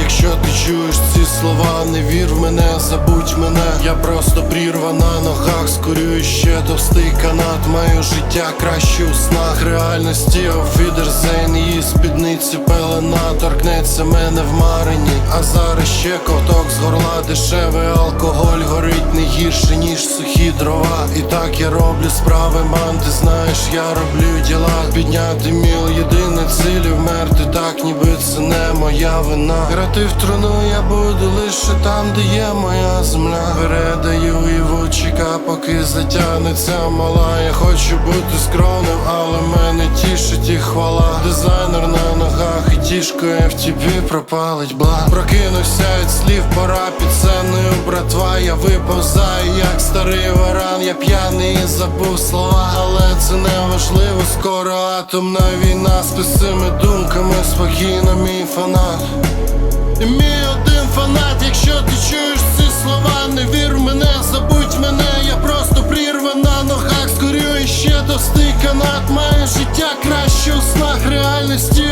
якщо ти чуєш ці слова, не вір в мене, забудь мене. Я просто прірва на ногах, скорюю ще товстий канат. Маю життя краще у снах реальності офідерзейн Її спідниці пелена торкнеться мене в марині. А зараз ще ковток з горла, дешевий алкоголь горить не гірше, ніж сухі дрова. І так я роблю справи, мам, ти знаєш, я роблю діла. Підняти міл, єдине моя вина. Грати в труну я буду лише там, де є моя земля. Передаю і в очіка, поки затягнеться мала. Я хочу бути скромним, але мене тішить і хвала. Дизайнер на ногах і тішко FTP пропалить бла. Прокинувся від слів, пора під сценою, братва. Я виповзаю, як старий варан. Я п'яний і забув слова, можливо, скоро атомна війна з писими думками спокійно мій фанат. І мій один фанат, якщо ти чуєш ці слова, не вір мене, забудь мене, я просто прірва на ногах, скорюю ще до товстий канат, має життя краще у снах реальності.